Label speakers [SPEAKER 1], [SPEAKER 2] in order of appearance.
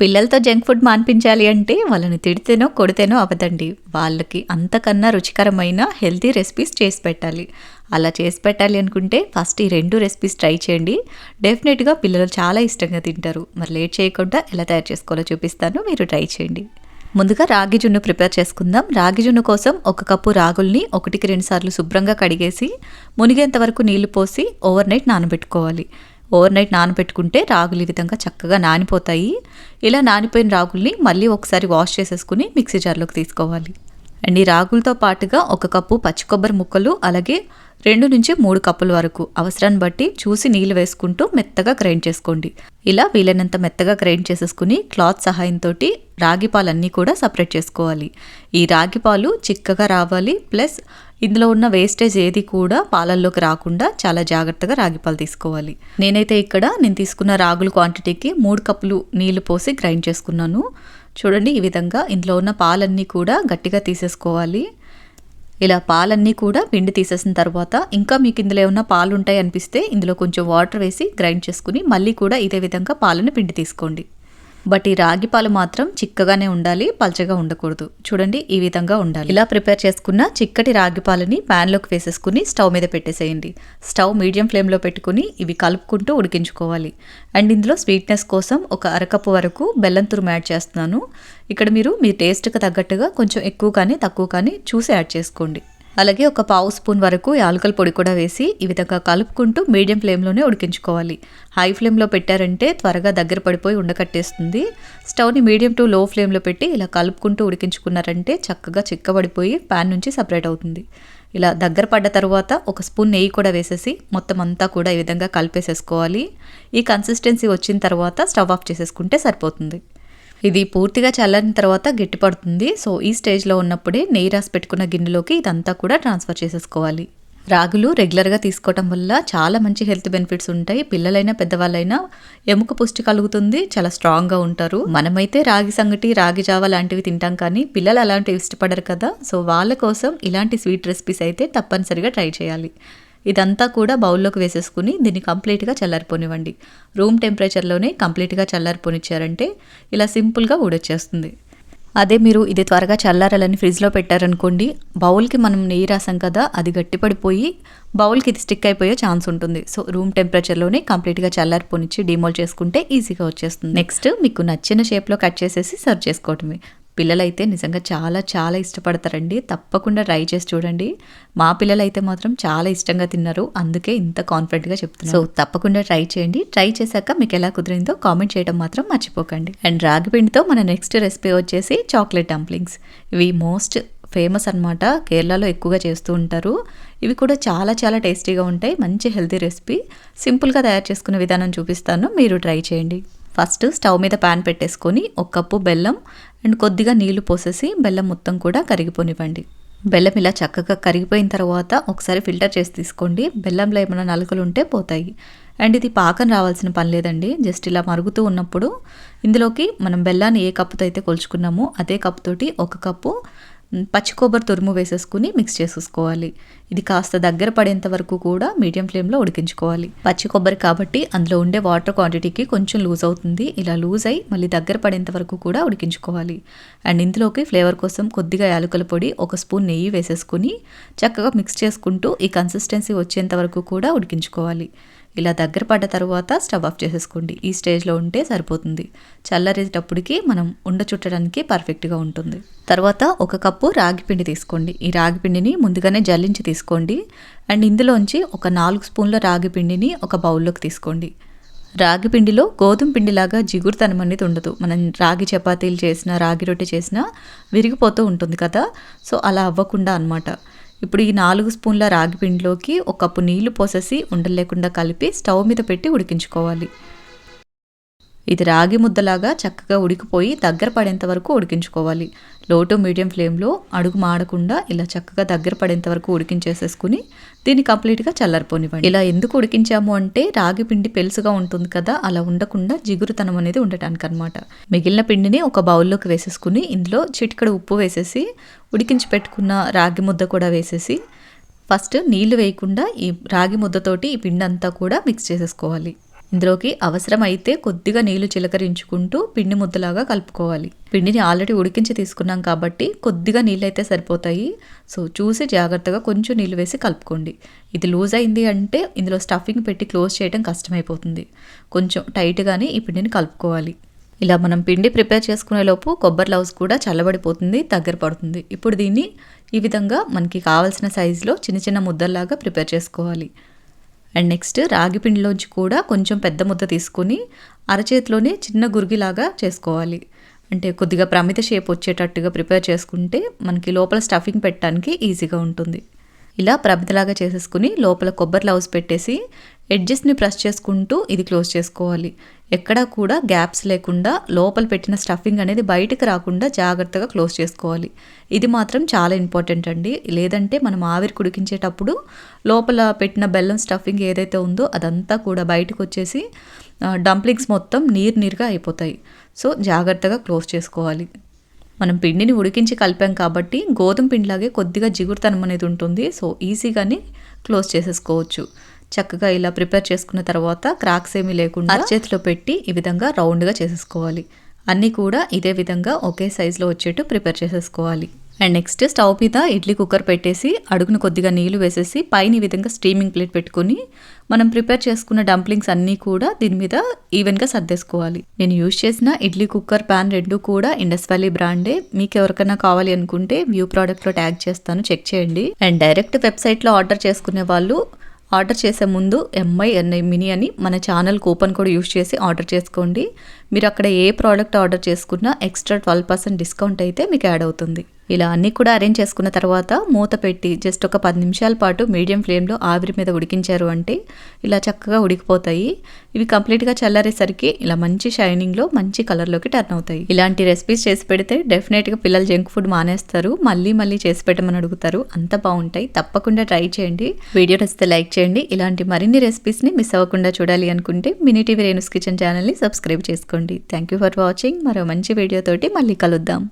[SPEAKER 1] పిల్లలతో junk food మాన్పించాలి అంటే వాళ్ళని తిడితేనో కొడితేనో అవదండి వాళ్ళకి అంతకన్నా రుచికరమైన హెల్తీ రెసిపీస్ చేసి పెట్టాలి. అలా చేసి పెట్టాలి అనుకుంటే ఫస్ట్ ఈ రెండు రెసిపీస్ ట్రై చేయండి. డెఫినెట్గా పిల్లలు చాలా ఇష్టంగా తింటారు. మరి లేట్ చేయకుండా ఎలా తయారు చేసుకోవాలో చూపిస్తాను. మీరు ట్రై చేయండి. ముందుగా రాగి జున్ను ప్రిపేర్ చేసుకుందాం. రాగి జున్ను కోసం ఒక కప్పు రాగుల్ని ఒకటికి రెండు సార్లు శుభ్రంగా కడిగేసి మునిగేంత వరకు నీళ్ళు పోసి ఓవర్ నైట్ నానబెట్టుకోవాలి. ఓవర్ నైట్ నానబెట్టుకుంటే రాగులు ఈ విధంగా చక్కగా నానిపోతాయి. ఇలా నానిపోయిన రాగుల్ని మళ్ళీ ఒకసారి వాష్ చేసేసుకుని మిక్సీ జార్లోకి తీసుకోవాలి. అండ్ ఈ రాగులతో పాటుగా ఒక కప్పు పచ్చి కొబ్బరి ముక్కలు అలాగే రెండు నుంచి మూడు కప్పుల వరకు అవసరాన్ని బట్టి చూసి నీళ్ళు వేసుకుంటూ మెత్తగా గ్రైండ్ చేసుకోండి. ఇలా వీలైనంత మెత్తగా గ్రైండ్ చేసేసుకుని క్లాత్ సహాయంతో రాగి పాలన్నీ కూడా సపరేట్ చేసుకోవాలి. ఈ రాగి పాలు చిక్కగా రావాలి ప్లస్ ఇందులో ఉన్న వేస్టేజ్ ఏది కూడా పాలల్లోకి రాకుండా చాలా జాగ్రత్తగా రాగి పాలు తీసుకోవాలి. నేనైతే ఇక్కడ నేను తీసుకున్న రాగుల క్వాంటిటీకి మూడు కప్పులు నీళ్ళు పోసి గ్రైండ్ చేసుకున్నాను. చూడండి ఈ విధంగా ఇందులో ఉన్న పాలన్నీ కూడా గట్టిగా తీసేసుకోవాలి. ఇలా పాలన్నీ కూడా పిండి తీసేసిన తర్వాత ఇంకా మీకు ఇందులో ఏమన్నా పాలు ఉంటాయి అనిపిస్తే ఇందులో కొంచెం వాటర్ వేసి గ్రైండ్ చేసుకుని మళ్ళీ కూడా ఇదే విధంగా పాలను పిండి తీసుకోండి. బట్ ఈ రాగి పాలు మాత్రం చిక్కగానే ఉండాలి పల్చగా ఉండకూడదు. చూడండి ఈ విధంగా ఉండాలి. ఇలా ప్రిపేర్ చేసుకున్న చిక్కటి రాగి పాలని ప్యాన్లోకి వేసేసుకుని స్టవ్ మీద పెట్టేసేయండి. స్టవ్ మీడియం ఫ్లేమ్లో పెట్టుకుని ఇవి కలుపుకుంటూ ఉడికించుకోవాలి. అండ్ ఇందులో స్వీట్నెస్ కోసం ఒక అరకప్పు వరకు బెల్లం తురుము యాడ్ చేస్తున్నాను. ఇక్కడ మీరు మీ టేస్ట్కి తగ్గట్టుగా కొంచెం ఎక్కువ కానీ తక్కువ కానీ చూసి యాడ్ చేసుకోండి. అలాగే ఒక పావు స్పూన్ వరకు యాలకల పొడి కూడా వేసి ఈ విధంగా కలుపుకుంటూ మీడియం ఫ్లేమ్లోనే ఉడికించుకోవాలి. హై ఫ్లేమ్లో పెట్టారంటే త్వరగా దగ్గర పడిపోయి ఉండకట్టేస్తుంది. స్టవ్ని మీడియం టు లో ఫ్లేమ్లో పెట్టి ఇలా కలుపుకుంటూ ఉడికించుకున్నారంటే చక్కగా చిక్కబడిపోయి ప్యాన్ నుంచి సపరేట్ అవుతుంది. ఇలా దగ్గర పడ్డ తర్వాత ఒక స్పూన్ నెయ్యి కూడా వేసేసి మొత్తం అంతా కూడా ఈ విధంగా కలిపేసేసుకోవాలి. ఈ కన్సిస్టెన్సీ వచ్చిన తర్వాత స్టవ్ ఆఫ్ చేసేసుకుంటే సరిపోతుంది. ఇది పూర్తిగా చల్లని తర్వాత గట్టిపడుతుంది సో ఈ స్టేజ్లో ఉన్నప్పుడే నెయ్యి రాసి పెట్టుకున్న గిన్నెలోకి ఇదంతా కూడా ట్రాన్స్ఫర్ చేసేసుకోవాలి. రాగులు రెగ్యులర్గా తీసుకోవటం వల్ల చాలా మంచి హెల్త్ బెనిఫిట్స్ ఉంటాయి. పిల్లలైనా పెద్దవాళ్ళైనా ఎముక పుష్టి కలుగుతుంది చాలా స్ట్రాంగ్గా ఉంటారు. మనమైతే రాగి సంగటి రాగి జావ లాంటివి తింటాం కానీ పిల్లలు అలాంటివి ఇష్టపడరు కదా. సో వాళ్ళ కోసం ఇలాంటి స్వీట్ రెసిపీస్ అయితే తప్పనిసరిగా ట్రై చేయాలి. ఇదంతా కూడా బౌల్లోకి వేసేసుకుని దీన్ని కంప్లీట్గా చల్లారిపోనివ్వండి. రూమ్ టెంపరేచర్లోనే కంప్లీట్గా చల్లారిపోనిచ్చారంటే ఇలా సింపుల్గా ఊడొచ్చేస్తుంది. అదే మీరు ఇది త్వరగా చల్లారాలని ఫ్రిడ్జ్లో పెట్టారనుకోండి బౌల్కి మనం నెయ్యి రాసాం కదా అది గట్టిపడిపోయి బౌల్కి ఇది స్టిక్ అయిపోయే ఛాన్స్ ఉంటుంది. సో రూమ్ టెంపరేచర్లోనే కంప్లీట్గా చల్లారిపోనిచ్చి డిమోల్ చేసుకుంటే ఈజీగా వచ్చేస్తుంది. నెక్స్ట్ మీకు నచ్చిన షేప్లో కట్ చేసేసి సర్వ్ చేసుకోవటమే. పిల్లలైతే నిజంగా చాలా చాలా ఇష్టపడతారండి. తప్పకుండా ట్రై చేసి చూడండి. మా పిల్లలైతే మాత్రం చాలా ఇష్టంగా తిన్నారు. అందుకే ఇంత కాన్ఫిడెంట్గా చెప్తున్నారు. సో తప్పకుండా ట్రై చేయండి. ట్రై చేశాక మీకు ఎలా కుదిరిందో కామెంట్ చేయడం మాత్రం మర్చిపోకండి. అండ్ రాగి పిండితో మన నెక్స్ట్ రెసిపీ వచ్చేసి చాక్లెట్ డంప్లింగ్స్. ఇవి మోస్ట్ ఫేమస్ అనమాట కేరళలో ఎక్కువగా చేస్తూ ఉంటారు. ఇవి కూడా చాలా చాలా టేస్టీగా ఉంటాయి. మంచి హెల్తీ రెసిపీ. సింపుల్గా తయారు చేసుకునే విధానం చూపిస్తాను. మీరు ట్రై చేయండి. ఫస్ట్ స్టవ్ మీద ప్యాన్ పెట్టేసుకొని ఒక కప్పు బెల్లం అండ్ కొద్దిగా నీళ్ళు పోసేసి బెల్లం మొత్తం కూడా కరిగిపోనివ్వండి. బెల్లం ఇలా చక్కగా కరిగిపోయిన తర్వాత ఒకసారి ఫిల్టర్ చేసి తీసుకోండి. బెల్లంలో ఏమైనా నలుకలు ఉంటే పోతాయి. అండ్ ఇది పాకం రావాల్సిన పని లేదండి. జస్ట్ ఇలా మరుగుతూ ఉన్నప్పుడు ఇందులోకి మనం బెల్లాన్ని ఏ కప్పుతో అయితే కొలుచుకున్నామో అదే కప్పుతోటి ఒక కప్పు పచ్చి కొబ్బరి తురుము వేసేసుకుని మిక్స్ చేసేసుకోవాలి. ఇది కాస్త దగ్గర పడేంత వరకు కూడా మీడియం ఫ్లేమ్లో ఉడికించుకోవాలి. పచ్చి కొబ్బరి కాబట్టి అందులో ఉండే వాటర్ క్వాంటిటీకి కొంచెం లూజ్ అవుతుంది. ఇలా లూజ్ అయి మళ్ళీ దగ్గర పడేంత వరకు కూడా ఉడికించుకోవాలి. అండ్ ఇందులోకి ఫ్లేవర్ కోసం కొద్దిగా యాలకుల పొడి ఒక స్పూన్ నెయ్యి వేసేసుకుని చక్కగా మిక్స్ చేసుకుంటూ ఈ కన్సిస్టెన్సీ వచ్చేంత వరకు కూడా ఉడికించుకోవాలి. ఇలా దగ్గర పడ్డ తర్వాత స్టవ్ ఆఫ్ చేసేసుకోండి. ఈ స్టేజ్లో ఉంటే సరిపోతుంది. చల్లరేటప్పటికి మనం ఉండ చుట్టడానికి పర్ఫెక్ట్గా ఉంటుంది. తర్వాత ఒక కప్పు రాగి పిండి తీసుకోండి. ఈ రాగి పిండిని ముందుగానే జల్లించి తీసుకోండి. అండ్ ఇందులోంచి ఒక నాలుగు స్పూన్ల రాగి పిండిని ఒక బౌల్లోకి తీసుకోండి. రాగి పిండిలో గోధుమ పిండిలాగా జిగురుతనం అనేది ఉండదు. మనం రాగి చపాతీలు చేసినా రాగి రొట్టె చేసినా విరిగిపోతూ ఉంటుంది కదా. సో అలా అవ్వకుండా అనమాట ఇప్పుడు ఈ నాలుగు స్పూన్ల రాగి పిండిలోకి ఒక కప్పు నీళ్ళు పోసేసి ఉండలేకుండా కలిపి స్టవ్ మీద పెట్టి ఉడికించుకోవాలి. ఇది రాగి ముద్దలాగా చక్కగా ఉడికిపోయి దగ్గర పడేంత వరకు ఉడికించుకోవాలి. లో టు మీడియం ఫ్లేమ్లో అడుగు మాడకుండా ఇలా చక్కగా దగ్గర పడేంత వరకు ఉడికించేసేసుకుని దీన్ని కంప్లీట్గా చల్లారిపోనివ్వండి. ఇలా ఎందుకు ఉడికించాము అంటే రాగి పిండి పెలుసుగా ఉంటుంది కదా అలా ఉండకుండా జిగురుతనం అనేది ఉండటానికి అనమాట మిగిలిన పిండిని ఒక బౌల్లోకి వేసేసుకుని ఇందులో చిటికడ ఉప్పు వేసేసి ఉడికించి పెట్టుకున్న రాగి ముద్ద కూడా వేసేసి ఫస్ట్ నీళ్ళు వేయకుండా ఈ రాగి ముద్దతోటి ఈ పిండి అంతా కూడా మిక్స్ చేసేసుకోవాలి. ఇందులోకి అవసరమైతే కొద్దిగా నీళ్ళు చిలకరించుకుంటూ పిండి ముద్దలాగా కలుపుకోవాలి. పిండిని ఆల్రెడీ ఉడికించి తీసుకున్నాం కాబట్టి కొద్దిగా నీళ్ళు అయితే సరిపోతాయి. సో చూసి జాగ్రత్తగా కొంచెం నీళ్ళు వేసి కలుపుకోండి. ఇది లూజ్ అయింది అంటే ఇందులో స్టఫింగ్ పెట్టి క్లోజ్ చేయడం కష్టమైపోతుంది. కొంచెం టైట్గానే ఈ పిండిని కలుపుకోవాలి. ఇలా మనం పిండి ప్రిపేర్ చేసుకునే లోపు కొబ్బరి లవ్స్ కూడా చల్లబడిపోతుంది దగ్గర పడుతుంది. ఇప్పుడు దీన్ని ఈ విధంగా మనకి కావాల్సిన సైజులో చిన్న చిన్న ముద్దల్లాగా ప్రిపేర్ చేసుకోవాలి. అండ్ నెక్స్ట్ రాగి పిండిలోంచి కూడా కొంచెం పెద్ద ముద్ద తీసుకొని అరచేతిలోనే చిన్న గురిగిలాగా చేసుకోవాలి. అంటే కొద్దిగా ప్రమిత షేప్ వచ్చేటట్టుగా ప్రిపేర్ చేసుకుంటే మనకి లోపల స్టఫింగ్ పెట్టడానికి ఈజీగా ఉంటుంది. ఇలా ప్రమితలాగా చేసేసుకుని లోపల కొబ్బరి లవ్స్ పెట్టేసి ఎడ్జెస్ని ప్రెస్ చేసుకుంటూ ఇది క్లోజ్ చేసుకోవాలి. ఎక్కడా కూడా గ్యాప్స్ లేకుండా లోపల పెట్టిన స్టఫింగ్ అనేది బయటకు రాకుండా జాగ్రత్తగా క్లోజ్ చేసుకోవాలి. ఇది మాత్రం చాలా ఇంపార్టెంట్ అండి. లేదంటే మనం ఆవిరి కుడికించేటప్పుడు లోపల పెట్టిన బెల్లం స్టఫింగ్ ఏదైతే ఉందో అదంతా కూడా బయటకు వచ్చేసి డంప్లింగ్స్ మొత్తం నీరు నీరుగా అయిపోతాయి. సో జాగ్రత్తగా క్లోజ్ చేసుకోవాలి. మనం పిండిని ఉడికించి కలిపాం కాబట్టి గోధుమ పిండిలాగే కొద్దిగా జిగురుతనం అనేది ఉంటుంది. సో ఈజీగానే క్లోజ్ చేసేసుకోవచ్చు. చక్కగా ఇలా ప్రిపేర్ చేసుకున్న తర్వాత క్రాక్స్ ఏమీ లేకుండా చేతిలో పెట్టి ఈ విధంగా రౌండ్గా చేసేసుకోవాలి. అన్నీ కూడా ఇదే విధంగా ఒకే సైజులో వచ్చేట్టు ప్రిపేర్ చేసేసుకోవాలి. అండ్ నెక్స్ట్ స్టవ్ మీద ఇడ్లీ కుక్కర్ పెట్టేసి అడుగును కొద్దిగా నీళ్ళు వేసేసి పైన ఈ విధంగా స్టీమింగ్ ప్లేట్ పెట్టుకొని మనం ప్రిపేర్ చేసుకున్న డంప్లింగ్స్ అన్నీ కూడా దీని మీద ఈవెన్గా సర్దేసుకోవాలి. నేను యూజ్ చేసిన ఇడ్లీ కుక్కర్ ప్యాన్ రెండు కూడా ఇండస్ వ్యాలీ బ్రాండే. మీకు ఎవరికైనా కావాలి అనుకుంటే వ్యూ ప్రోడక్ట్లో ట్యాగ్ చేస్తాను. చెక్ చేయండి. అండ్ డైరెక్ట్ వెబ్సైట్లో ఆర్డర్ చేసుకునే వాళ్ళు ఆర్డర్ చేసే ముందు ఎంఐ ఎన్ఐ మినీ అని మన ఛానల్ కూపన్ కూడా యూస్ చేసి ఆర్డర్ చేసుకోండి. మీరు అక్కడ ఏ ప్రోడక్ట్ ఆర్డర్ చేసుకున్నా ఎక్స్ట్రా ట్వెల్వ్ పర్సెంట్ డిస్కౌంట్ అయితే మీకు యాడ్ అవుతుంది. ఇలా అన్నీ కూడా అరేంజ్ చేసుకున్న తర్వాత మూత పెట్టి జస్ట్ ఒక పది నిమిషాల పాటు మీడియం ఫ్లేమ్లో ఆవిరి మీద ఉడికించారు అంటే ఇలా చక్కగా ఉడికిపోతాయి. ఇవి కంప్లీట్గా చల్లారేసరికి ఇలా మంచి షైనింగ్లో మంచి కలర్లోకి టర్న్ అవుతాయి. ఇలాంటి రెసిపీస్ చేసి పెడితే డెఫినెట్గా పిల్లలు జంక్ ఫుడ్ మానేస్తారు. మళ్ళీ మళ్ళీ చేసి పెట్టమని అడుగుతారు. అంత బాగుంటాయి. తప్పకుండా ట్రై చేయండి. వీడియో నచ్చితే లైక్ చేయండి. ఇలాంటి మరిన్ని రెసిపీస్ని మిస్ అవ్వకుండా చూడాలి అనుకుంటే మినీ టీవీ రేణుస్ కిచెన్ ఛానల్ని సబ్స్క్రైబ్ చేసుకోండి. థ్యాంక్ యూ ఫర్ వాచింగ్ మరో మంచి వీడియోతోటి మళ్ళీ కలుద్దాం.